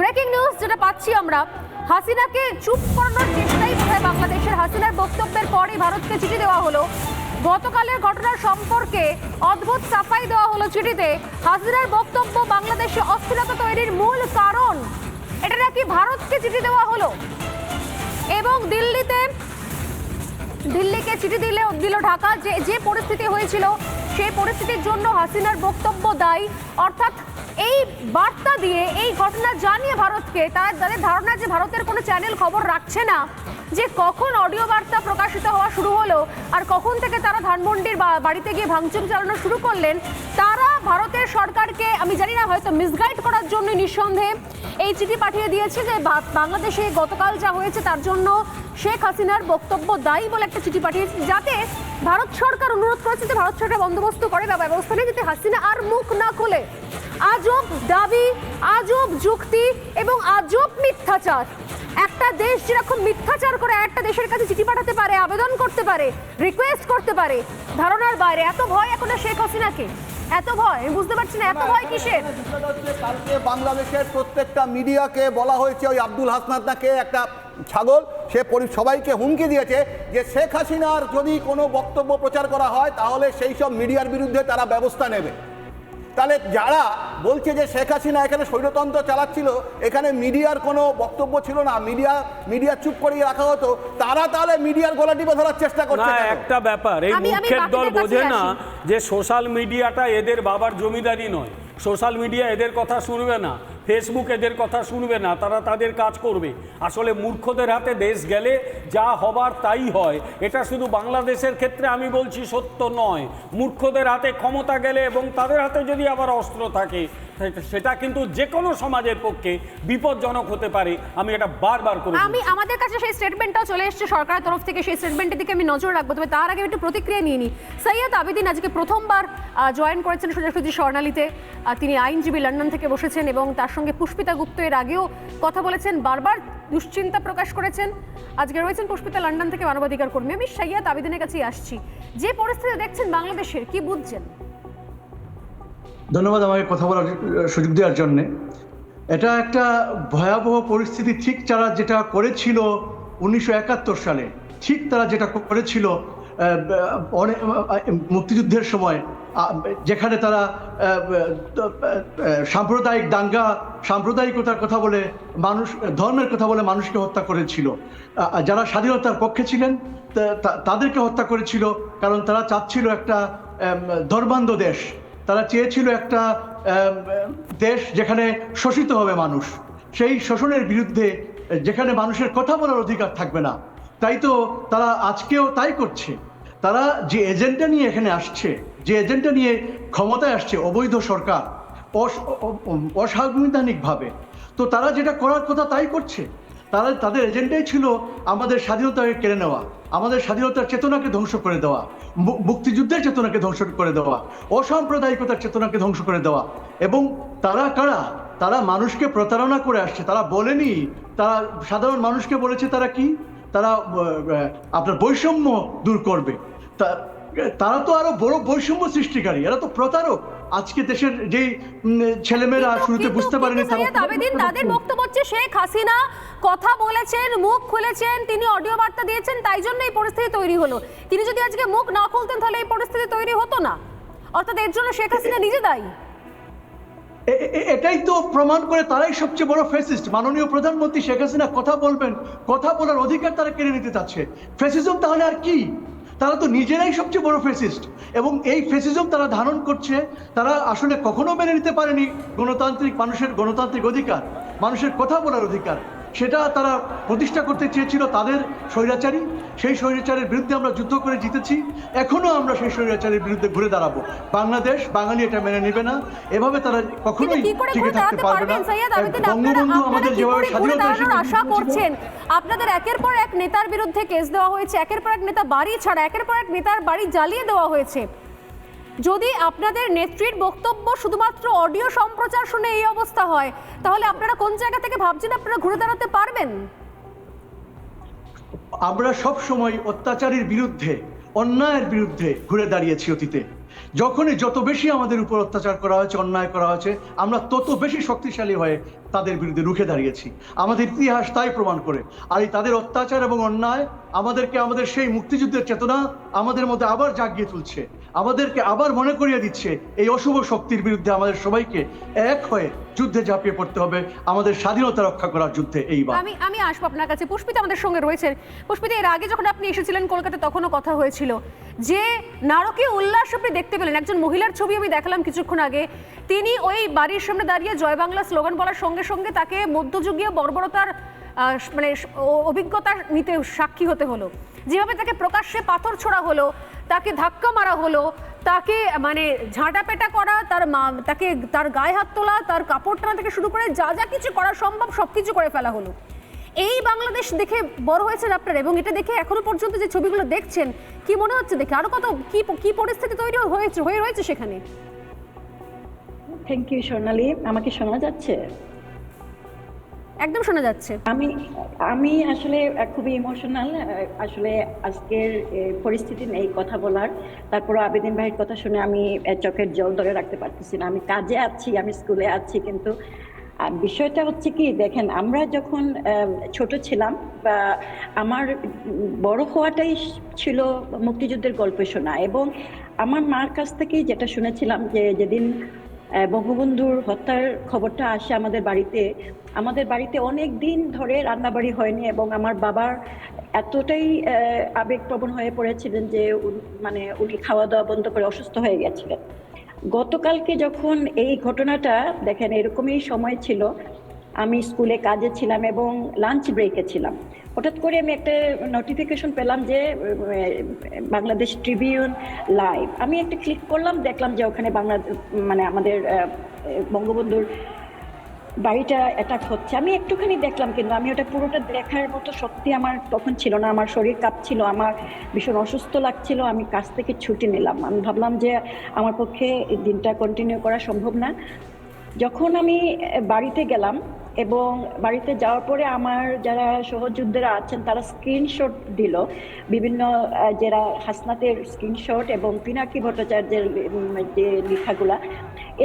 Breaking news যেটা পাচ্ছি আমরা। হাসিনাকে চুপ করানোর চেষ্টাই বোধহয় বাংলাদেশের হাসিনার বক্তব্যের পরই ভারতকে চিঠি দেওয়া হলো। গতকালের ঘটনার সম্পর্কে অদ্ভুত সাফাই দেওয়া হলো চিঠিতে। হাসিনার বক্তব্য বাংলাদেশে অস্থিরতা তৈরির মূল কারণ। এটা নাকি ভারতকে চিঠি দেওয়া হলো? এবং দিল্লিতে, দিল্লিকে চিঠি দিলে, দিল ঢাকা যে যে পরিস্থিতি হয়েছিল, সেই পরিস্থিতির জন্য হাসিনার বক্তব্য দায়ী। অর্থাৎ এই বার্তা দিয়ে, এই ঘটনা জানিয়ে ভারতকে, তারা তাদের ধারণা যে ভারতের কোনো চ্যানেল খবর রাখছে না, যে কখন অডিও বার্তা প্রকাশিত হওয়া শুরু হলো, আর কখন থেকে তারা ধানমন্ডির বাড়িতে গিয়ে ভাঙচুর চালানো শুরু করলেন, তারা ভারতের সরকারকে, আমি জানি না, হয়তো মিসগাইড করার জন্য নিঃসন্দেহে এই চিঠি পাঠিয়ে দিয়েছে যে বাংলাদেশে গতকাল যা হয়েছে তার জন্য শেখ হাসিনার বক্তব্য দায়ী বলে একটা চিঠি পাঠিয়েছে যাতে ভারত সরকার অনুরোধ করেছে যে ভারত সরকার বন্দোবস্ত করে বা ব্যবস্থা নেই যাতে হাসিনা আর মুখ না খোলে। আজব দাবি আজব যুক্তি এবং আজব মিথ্যাচার। একটা দেশ যেরকম মিথ্যাচার করে একটা দেশের কাছে চিঠি পাঠাতে পারে আবেদন করতে পারে রিকোয়েস্ট করতে পারে ধারণার বাইরে। এত ভয় এখন শেখ হাসিনাকে? এত ভয়? আমি বুঝতে পারছি না এত ভয় কিসের? কালকে বাংলাদেশের প্রত্যেকটা মিডিয়াকে বলা হয়েছে ওই আব্দুল হাসনাত নাকে একটা ছাগল সে সবাইকে হুমকি দিয়েছে যে শেখ হাসিনার যদি কোনো বক্তব্য প্রচার করা হয় তাহলে সেই সব মিডিয়ার বিরুদ্ধে তারা ব্যবস্থা নেবে। তাহলে যারা বলছে যে শেখ হাসিনা এখানে স্বৈরতন্ত্র চালাচ্ছিল এখানে মিডিয়ার কোনো বক্তব্য ছিল না মিডিয়া মিডিয়া চুপ করিয়ে রাখা হতো তারা তাহলে মিডিয়ার গলা টিপে ধরার চেষ্টা করছে না একটা ব্যাপার এই আমি দল বোঝে না যে সোশ্যাল মিডিয়াটা এদের বাবার জমিদারি নয়। সোশ্যাল মিডিয়া এদের কথা শুনবে না। ফেসবুক এদের কথা শুনবে না, তারা তাদের কাজ করবে। আসলে মূর্খদের হাতে দেশ গেলে যা হবার তাই হয়। এটা শুধু বাংলাদেশের ক্ষেত্রে আমি বলছি সত্য নয়। মূর্খদের হাতে ক্ষমতা গেলে এবং তাদের হাতে যদি আবার অস্ত্র থাকে সেটা কিন্তু যে কোনো সমাজের পক্ষে বিপজ্জনক হতে পারে। আমি এটা বারবার করে। আমি আমাদের কাছে সেই স্টেটমেন্টটাও চলে এসেছে সরকারের তরফ থেকে সেই স্টেটমেন্টের দিকে আমি নজর রাখব। তবে তার আগে একটু প্রতিক্রিয়া নিয়ে নিই। সৈয়দ আবেদিন আজকে প্রথমবার জয়েন করেছেন সোজাসুজি স্বর্ণালীতে। তিনি আইনজীবী লন্ডন থেকে বসেছেন এবং তার সঙ্গে পুষ্পিতা গুপ্ত এর আগেও কথা বলেছেন বারবার দুশ্চিন্তা প্রকাশ করেছেন। আজকে রয়েছেন পুষ্পিতা লন্ডন থেকে মানবাধিকার কর্মী। আমি সৈয়দ আবেদিনের কাছেই আসছি। যে পরিস্থিতি দেখছেন বাংলাদেশের কি বুঝছেন? ধন্যবাদ আমাকে কথা বলার সুযোগ দেওয়ার জন্যে। এটা একটা ভয়াবহ পরিস্থিতি ঠিক তারা যেটা করেছিল উনিশশো একাত্তর সালে, ঠিক তারা যেটা করেছিল অনেক মুক্তিযুদ্ধের সময় যেখানে তারা সাম্প্রদায়িক দাঙ্গা, সাম্প্রদায়িকতার কথা বলে মানুষ, ধর্মের কথা বলে মানুষকে হত্যা করেছিল। যারা স্বাধীনতার পক্ষে ছিলেন তাদেরকে হত্যা করেছিল, কারণ তারা চাচ্ছিল একটা ধর্মান্ধ দেশ। তারা চেয়েছিল একটা দেশ যেখানে শোষিত হবে মানুষ। সেই শোষণের বিরুদ্ধে, যেখানে মানুষের কথা বলার অধিকার থাকবে না। তাই তো তারা আজকেও তাই করছে। তারা যে এজেন্ডা নিয়ে এখানে আসছে, যে এজেন্ডা নিয়ে ক্ষমতায় আসছে অবৈধ সরকার অসাংবিধানিকভাবে, তো তারা যেটা করার কথা তাই করছে। তারা তাদের এজেন্ডাই ছিল আমাদের স্বাধীনতাকে কেড়ে নেওয়া আমাদের স্বাধীনতার চেতনাকে ধ্বংস করে দেওয়া মুক্তিযুদ্ধের চেতনাকে ধ্বংস করে দেওয়া অসাম্প্রদায়িকতার চেতনাকে ধ্বংস করে দেওয়া। এবং তারা কারা? তারা মানুষকে প্রতারণা করে আসছে। তারা বলেনি তারা সাধারণ মানুষকে বলেছে তারা কি? তারা আপনার বৈষম্য দূর করবে। তারা তো আরও বড় বৈষম্য সৃষ্টিকারী এরা তো প্রতারক। আজকে দেশের যেই ছেলেমেয়েরা শুরুতে বুঝতে পারেনি তাদের বক্তব্য হচ্ছে শেখ হাসিনা কথা বলেছেন, মুখ খুলেছেন, তিনি অডিও বার্তা দিয়েছেন, তাই জন্য এই পরিস্থিতি তৈরি হলো। তিনি যদি আজকে মুখ না খুলতেন, তাহলে এই পরিস্থিতি তৈরি হতো না। অর্থাৎ এর জন্য শেখ হাসিনা নিজে দায়ী। এটাই তো প্রমাণ করে তারাই সবচেয়ে বড় ফেসিস্ট মাননীয় প্রধানমন্ত্রী শেখ হাসিনা কথা বলবেন, কথা বলার অধিকার তারা কেড়ে নিতে চাচ্ছে। ফেসিজম তাহলে আর কি? তারা তো নিজেরাই সবচেয়ে বড় ফেসিস্ট এবং এই ফেসিজম তারা ধারণ করছে, তারা আসলে কখনো মেনে নিতে পারেনি গণতান্ত্রিক মানুষের গণতান্ত্রিক অধিকার, মানুষের কথা বলার অধিকার। সেটা তারা প্রতিষ্ঠা করতে চেয়েছিল তাদের স্বৈরাচারী। সেই স্বৈরাচারের বিরুদ্ধে আমরা যুদ্ধ করে জিতেছি। এখনও আমরা সেই স্বৈরাচারের বিরুদ্ধে ঘুরে দাঁড়াবো। বাংলাদেশ বাঙালি এটা মেনে নেবে না। এভাবে তারা কখনোই টিকে থাকতে পারবে না। বঙ্গবন্ধু আমাদের যেভাবে স্বাধীনতা আশা করছেন? আপনাদের একের পর এক নেতার বিরুদ্ধে কেস দেওয়া হয়েছে একের পর এক নেতা বাড়ি ছাড়া একের পর এক নেতার বাড়ি জ্বালিয়ে দেওয়া হয়েছে। যদি আপনাদের নেত্রীর বক্তব্য শুধুমাত্র অডিও সম্প্রচার শুনে এই অবস্থা হয়, তাহলে আপনারা কোন জায়গা থেকে ভাবছেন আপনারা ঘুরে দাঁড়াতে পারবেন? আমরা সব সময় অত্যাচারের বিরুদ্ধে, অন্যায়ের বিরুদ্ধে ঘুরে দাঁড়িয়েছি অতীতে। যখনই যত বেশি আমাদের উপর অত্যাচার করা হয়েছে, অন্যায় করা হয়েছে, আমরা তত বেশি শক্তিশালী হয়ে তাদের বিরুদ্ধে রুখে দাঁড়িয়েছি। আমাদের ইতিহাস তাই প্রমাণ করে। আর এই তাদের অত্যাচার এবং অন্যায় আমাদেরকে আমাদের সেই মুক্তিযুদ্ধের চেতনা আমাদের মধ্যে আবার জাগিয়ে তুলছে। আমাদেরকে আবার মনে করিয়ে দিচ্ছে, এই অশুভ শক্তির বিরুদ্ধে আমাদের সবাইকে এক হয়ে যুদ্ধে ঝাঁপিয়ে পড়তে হবে, আমাদের স্বাধীনতা রক্ষা করার যুদ্ধে এইবার। আমি আমি আসব আপনার কাছে। পুষ্পিতা আমাদের সঙ্গে রয়েছেন। পুষ্পিতা, এর আগে যখন আপনি এসেছিলেন কলকাতা, তখনও কথা হয়েছিল যে নারকীয় উল্লাস আপনি দেখতে পেলেন। একজন মহিলার ছবি আমি দেখালাম কিছুক্ষণ আগে। তিনি ওই বাড়ির সামনে দাঁড়িয়ে জয় বাংলা স্লোগান বলার সঙ্গে সঙ্গে তাকে মধ্যযুগীয় বর্বরতার মানে অভিজ্ঞতা নিতে সাক্ষী হতে হলো। যেভাবে তাকে প্রকাশ্যে পাথর ছোড়া হলো, তাকে ধাক্কা মারা হলো, তাকে মানে ঝাঁটা পেটা করা, তার মা, তাকে তার গায়ে হাত তোলা, তার কাপড় টানা থেকে শুরু করে যা যা কিছু করা সম্ভব সব কিছু করে ফেলা হলো। এই বাংলাদেশ দেখে বড় হয়েছেন আপনারা এবং এটা দেখে এখনও পর্যন্ত যে ছবিগুলো দেখছেন, কি মনে হচ্ছে দেখে? আরও কত, কি কি পরিস্থিতি তৈরি হয়েছে, হয়ে রয়েছে সেখানে? Thank you Sonali. আমাকে শোনা যাচ্ছে? একদম শোনা যাচ্ছে। আমি আমি আসলে খুবই ইমোশনাল আসলে আজকের পরিস্থিতি নেই কথা বলার তারপর আবেদিন ভাইয়ের কথা শুনে আমি চোখের জল ধরে রাখতে পারতেছি না। আমি কাজে আছি, আমি স্কুলে আছি, কিন্তু বিষয়টা হচ্ছে কি, দেখেন, আমরা যখন ছোট ছিলাম, বা আমার বড় হওয়াটাই ছিল মুক্তিযুদ্ধের গল্প শোনা এবং আমার মার কাছ থেকেই যেটা শুনেছিলাম যে, যেদিন বঙ্গবন্ধুর হত্যার খবরটা আসে আমাদের বাড়িতে আমাদের বাড়িতে অনেক দিন ধরে রান্না রান্নাবাড়ি হয়নি এবং আমার বাবার এতটাই আবেগপ্রবণ হয়ে পড়েছিলেন যে মানে উনি খাওয়া দাওয়া বন্ধ করে অসুস্থ হয়ে গেছিলেন। গতকালকে যখন এই ঘটনাটা, দেখেন এরকমই সময় ছিল, আমি স্কুলে কাজে ছিলাম এবং লাঞ্চ ব্রেকে ছিলাম। হঠাৎ করে আমি একটা নোটিফিকেশন পেলাম যে বাংলাদেশ ট্রিবিউন লাইভ। আমি একটা ক্লিক করলাম, দেখলাম যে ওখানে বাংলা মানে আমাদের বঙ্গবন্ধুর বাড়িটা অ্যাটাক হচ্ছে। আমি একটুখানি দেখলাম কিন্তু আমি ওটা পুরোটা দেখার মতো সত্যি আমার তখন ছিল না। আমার শরীর কাঁপছিল, আমার ভীষণ অসুস্থ লাগছিল, আমি কাজ থেকে ছুটি নিলাম। আমি ভাবলাম যে আমার পক্ষে দিনটা কন্টিনিউ করা সম্ভব না। যখন আমি বাড়িতে গেলাম এবং বাড়িতে যাওয়ার পরে আমার যারা সহযোদ্ধারা আছেন, তারা স্ক্রিনশট দিল। বিভিন্ন যারা হাসনাতের স্ক্রিনশট এবং পিনাকি ভট্টাচার্যের যে লেখাগুলা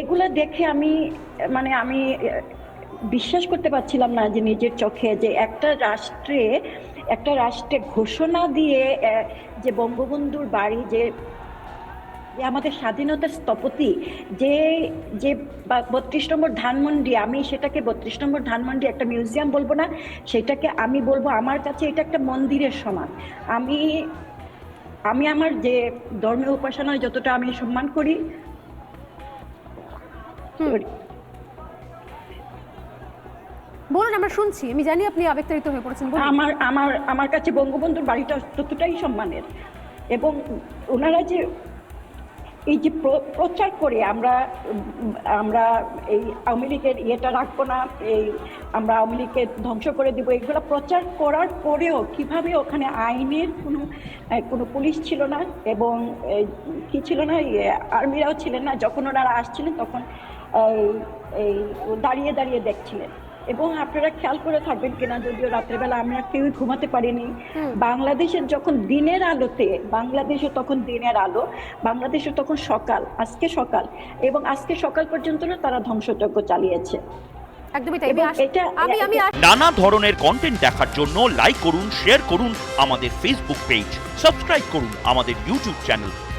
এগুলা দেখে আমি মানে আমি, বিশ্বাস করতে পারছিলাম না যে নিজের চোখে যে একটা রাষ্ট্রে একটা রাষ্ট্রে ঘোষণা দিয়ে যে বঙ্গবন্ধুর বাড়ি, যে যে আমাদের স্বাধীনতার স্থপতি, যে যে বত্রিশ নম্বর ধানমন্ডি, আমি সেটাকে বত্রিশ নম্বর ধানমন্ডি একটা মিউজিয়াম বলব না, সেটাকে আমি বলব আমার কাছে এটা একটা মন্দিরের সমান। আমি আমি আমার যে ধর্মীয় উপাসনায় যতটা আমি সম্মান করি বলুন আমরা শুনছি। আমি জানি আপনি আবেগতাড়িত হয়ে পড়েছেন। আমার আমার আমার কাছে বঙ্গবন্ধুর বাড়িটা ততটাই সম্মানের। এবং ওনারা যে এই যে প্রচার করে আমরা আমরা এই আওয়ামী লীগের ইয়েটা রাখব না এই আমরা আওয়ামী লীগকে ধ্বংস করে দেবো এগুলো প্রচার করার পরেও কীভাবে ওখানে আইনের কোনো কোনো পুলিশ ছিল না এবং কি ছিল না আর্মিরাও ছিলেন না যখন ওনারা আসছিলেন তখন এই এই দাঁড়িয়ে দাঁড়িয়ে দেখছিলেন। এবং আপনারা খেয়াল করে থাকবেন কিনা যদিও রাত্রেবেলা আমরা কেউই ঘুমাতে পারিনি। বাংলাদেশের যখন দিনের আলোতে বাংলাদেশে তখন দিনের আলো বাংলাদেশে তখন সকাল আজকে সকাল এবং আজকে সকাল পর্যন্ত তারা ধ্বংসযজ্ঞ চালিয়েছে। একদমই তাই। আমি এবং আস- এটা- আমি আমি আস- নানা ধরনের কন্টেন্ট দেখার জন্য লাইক করুন শেয়ার করুন আমাদের ফেসবুক পেজ সাবস্ক্রাইব করুন আমাদের ইউটিউব চ্যানেল